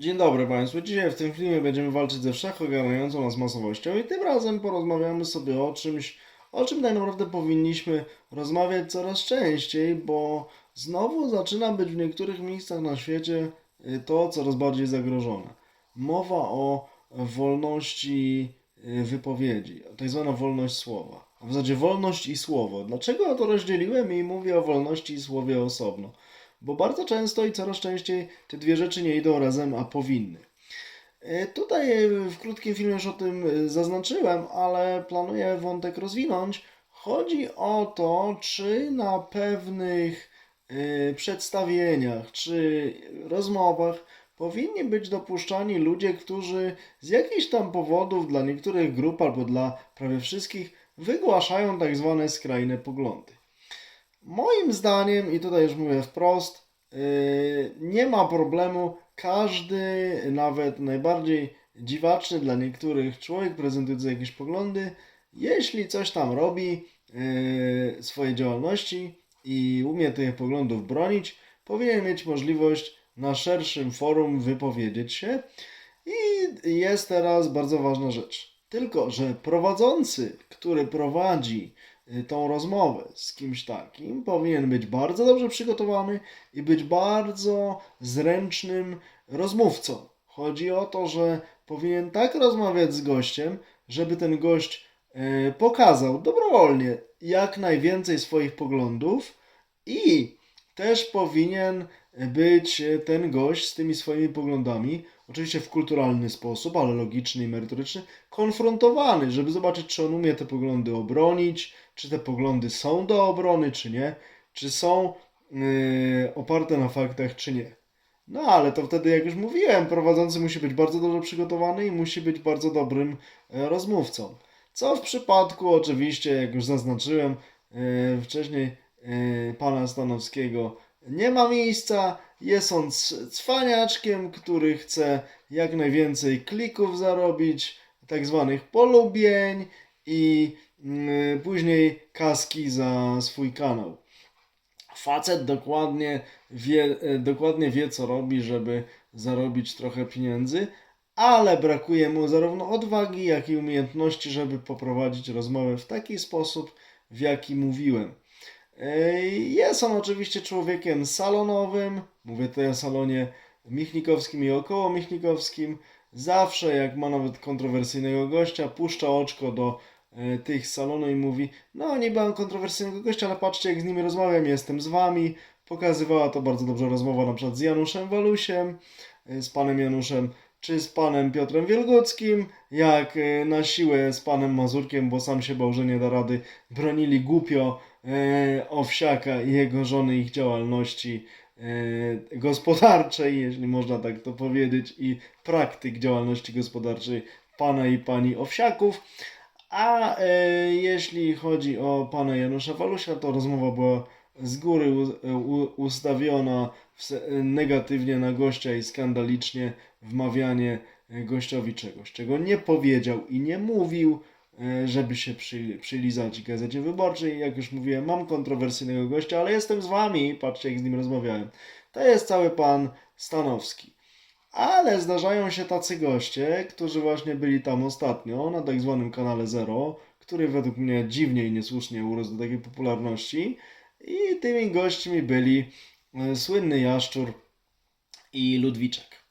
Dzień dobry Państwu. Dzisiaj w tym filmie będziemy walczyć ze wszechogarniającą nas masowością i tym razem porozmawiamy sobie o czymś, o czym tak naprawdę powinniśmy rozmawiać coraz częściej, bo znowu zaczyna być w niektórych miejscach na świecie y, to coraz bardziej zagrożone. Mowa o wolności y, wypowiedzi, tak zwana wolność słowa. A w zasadzie wolność i słowo. Dlaczego to rozdzieliłem i mówię o wolności i słowie osobno? Bo bardzo często i coraz częściej te dwie rzeczy nie idą razem, a powinny. E, Tutaj e, w krótkim filmie już o tym e, zaznaczyłem, ale planuję wątek rozwinąć. Chodzi o to, czy na pewnych przedstawieniach czy rozmowach powinni być dopuszczani ludzie, którzy z jakichś tam powodów dla niektórych grup albo dla prawie wszystkich wygłaszają tak zwane skrajne poglądy. Moim zdaniem, i tutaj już mówię wprost, yy, nie ma problemu. Każdy, nawet najbardziej dziwaczny dla niektórych człowiek prezentujący jakieś poglądy, jeśli coś tam robi yy, swojej działalności i umie tych poglądów bronić, powinien mieć możliwość na szerszym forum wypowiedzieć się. I jest teraz bardzo ważna rzecz. Tylko, że prowadzący, który prowadzi y, tą rozmowę z kimś takim, powinien być bardzo dobrze przygotowany i być bardzo zręcznym rozmówcą. Chodzi o to, że powinien tak rozmawiać z gościem, żeby ten gość y, pokazał dobrowolnie jak najwięcej swoich poglądów i też powinien być ten gość z tymi swoimi poglądami, oczywiście w kulturalny sposób, ale logiczny i merytoryczny, konfrontowany, żeby zobaczyć, czy on umie te poglądy obronić, czy te poglądy są do obrony, czy nie, czy są yy, oparte na faktach, czy nie. No ale to wtedy, jak już mówiłem, prowadzący musi być bardzo dobrze przygotowany i musi być bardzo dobrym e, rozmówcą. Co w przypadku, oczywiście, jak już zaznaczyłem e, wcześniej, e, pana Stanowskiego nie ma miejsca. Jest on cwaniaczkiem, który chce jak najwięcej klików zarobić, tak zwanych polubień i później kaski za swój kanał. Facet dokładnie wie, e, dokładnie wie, co robi, żeby zarobić trochę pieniędzy, ale brakuje mu zarówno odwagi, jak i umiejętności, żeby poprowadzić rozmowę w taki sposób, w jaki mówiłem. E, Jest on oczywiście człowiekiem salonowym, mówię tutaj o salonie michnikowskim i około michnikowskim. Zawsze, jak ma nawet kontrowersyjnego gościa, puszcza oczko do tych z salonu i mówi: No, nie mam kontrowersyjnego gościa, ale patrzcie, jak z nimi rozmawiam, jestem z wami. Pokazywała to bardzo dobrze rozmowa na przykład z Januszem Walusiem, e, z panem Januszem, czy z panem Piotrem Wielgockim, jak e, na siłę z panem Mazurkiem, bo sam się bał, że nie da rady, bronili głupio e, Owsiaka i jego żony, ich działalności e, gospodarczej, jeśli można tak to powiedzieć, i praktyk działalności gospodarczej pana i pani Owsiaków. A e, jeśli chodzi o pana Janusza Walusia, to rozmowa była z góry u, u, ustawiona w, negatywnie na gościa i skandalicznie wmawianie gościowi czegoś, czego nie powiedział i nie mówił, e, żeby się przy, przylizać gazecie wyborczej. Jak już mówiłem, mam kontrowersyjnego gościa, ale jestem z wami, patrzcie jak z nim rozmawiałem. To jest cały pan Stanowski. Ale zdarzają się tacy goście, którzy właśnie byli tam ostatnio na tak zwanym kanale Zero, który według mnie dziwnie i niesłusznie urósł do takiej popularności. I tymi gośćmi byli e, słynny Jaszczur i Ludwiczek.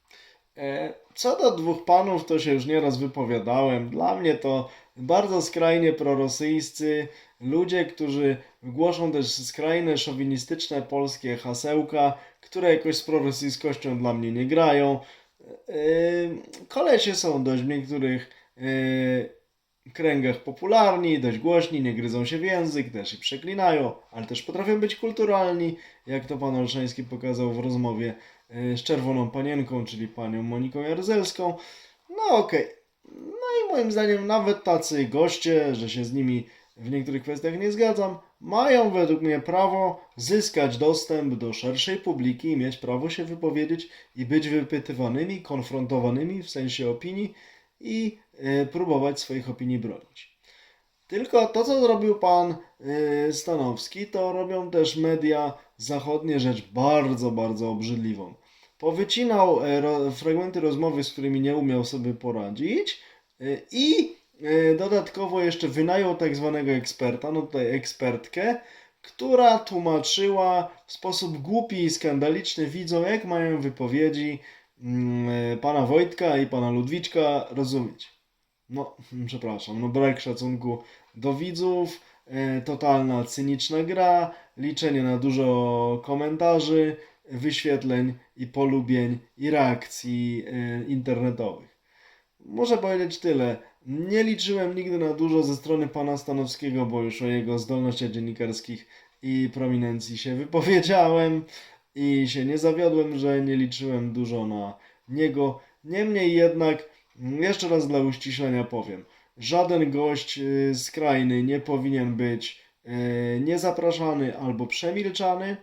E, Co do dwóch panów, to się już nieraz wypowiadałem. Dla mnie to bardzo skrajnie prorosyjscy ludzie, którzy głoszą też skrajne, szowinistyczne polskie hasełka, które jakoś z prorosyjskością dla mnie nie grają. E, Kolesie są dość w niektórych e, kręgach popularni, dość głośni, nie gryzą się w język, też i przeklinają, ale też potrafią być kulturalni, jak to pan Olszański pokazał w rozmowie e, z czerwoną panienką, czyli panią Moniką Jaruzelską. No okej. No i moim zdaniem nawet tacy goście, że się z nimi w niektórych kwestiach nie zgadzam, mają według mnie prawo zyskać dostęp do szerszej publiki i mieć prawo się wypowiedzieć i być wypytywanymi, konfrontowanymi w sensie opinii i e, próbować swoich opinii bronić. Tylko to, co zrobił pan e, Stanowski, to robią też media zachodnie rzecz bardzo, bardzo obrzydliwą. powycinał e, ro, fragmenty rozmowy, z którymi nie umiał sobie poradzić e, i dodatkowo jeszcze wynajął tak zwanego eksperta, no tutaj ekspertkę, która tłumaczyła w sposób głupi i skandaliczny widzom, jak mają wypowiedzi mm, e, pana Wojtka i pana Ludwiczka rozumieć. No, przepraszam, no brak szacunku do widzów, e, totalna cyniczna gra, liczenie na dużo komentarzy, wyświetleń i polubień i reakcji e, internetowych. Muszę powiedzieć tyle. Nie liczyłem nigdy na dużo ze strony pana Stanowskiego, bo już o jego zdolnościach dziennikarskich i prominencji się wypowiedziałem i się nie zawiodłem, że nie liczyłem dużo na niego. Niemniej jednak, mm, jeszcze raz dla uściślenia powiem, żaden gość y, skrajny nie powinien być y, niezapraszany albo przemilczany.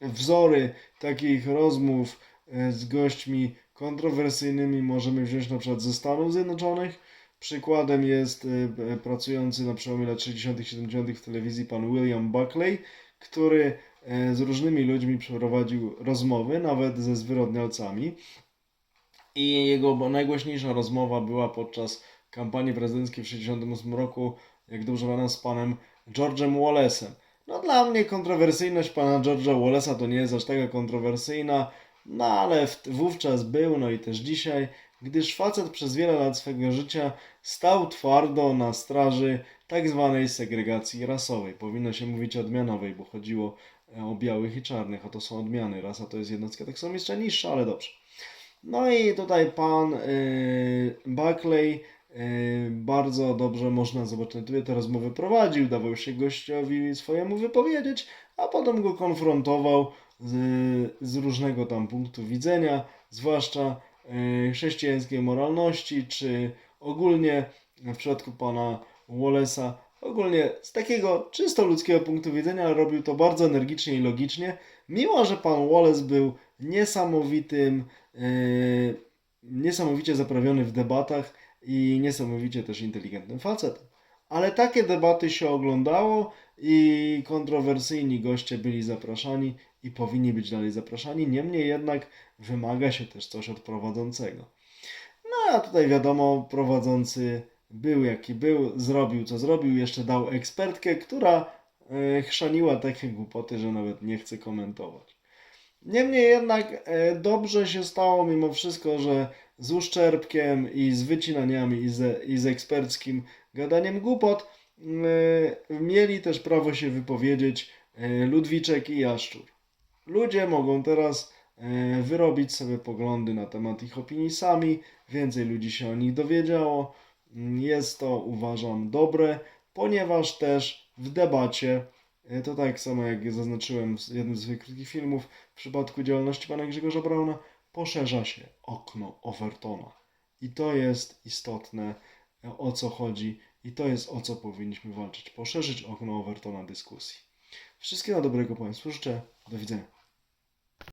Wzory takich rozmów y, z gośćmi kontrowersyjnymi możemy wziąć na przykład ze Stanów Zjednoczonych. Przykładem jest y, pracujący na przełomie lat 60. i 70. w telewizji pan William Buckley, który y, z różnymi ludźmi przeprowadził rozmowy, nawet ze zwyrodnialcami. I jego najgłośniejsza rozmowa była podczas kampanii prezydenckiej w 1968 roku, jak dobrze pamiętam, z panem George'em Wallace'em. No dla mnie kontrowersyjność pana George'a Wallace'a to nie jest aż taka kontrowersyjna, no ale w, wówczas był, no i też dzisiaj, gdyż facet przez wiele lat swego życia stał twardo na straży tak zwanej segregacji rasowej. Powinno się mówić odmianowej, bo chodziło e, o białych i czarnych, a to są odmiany. Rasa to jest jednostka taksonomiczna niższa, ale dobrze. No i tutaj pan yy, Buckley yy, bardzo dobrze można zobaczyć na YouTubie te rozmowy prowadził, dawał się gościowi swojemu wypowiedzieć, a potem go konfrontował z, z różnego tam punktu widzenia, zwłaszcza yy, chrześcijańskiej moralności, czy ogólnie w przypadku pana Wallace'a, ogólnie z takiego czysto ludzkiego punktu widzenia, robił to bardzo energicznie i logicznie, mimo że pan Wallace był niesamowitym, yy, niesamowicie zaprawiony w debatach i niesamowicie też inteligentnym facetem. Ale takie debaty się oglądało i kontrowersyjni goście byli zapraszani i powinni być dalej zapraszani. Niemniej jednak wymaga się też coś od prowadzącego. No a tutaj wiadomo, prowadzący był jaki był, zrobił co zrobił, jeszcze dał ekspertkę, która e, chrzaniła takie głupoty, że nawet nie chce komentować. Niemniej jednak e, dobrze się stało mimo wszystko, że z uszczerbkiem i z wycinaniami i, ze, i z eksperckim gadaniem głupot mieli też prawo się wypowiedzieć e, Ludwiczek i Jaszczur. Ludzie mogą teraz e, wyrobić sobie poglądy na temat ich opinii sami, więcej ludzi się o nich dowiedziało. Mm, Jest to uważam dobre, ponieważ też w debacie, to tak samo jak zaznaczyłem w jednym z swoich filmów, w przypadku działalności pana Grzegorza Brauna, poszerza się okno Overtona. I to jest istotne, o co chodzi, i to jest o co powinniśmy walczyć. Poszerzyć okno Overtona dyskusji. Wszystkiego dobrego Państwu życzę. Do widzenia.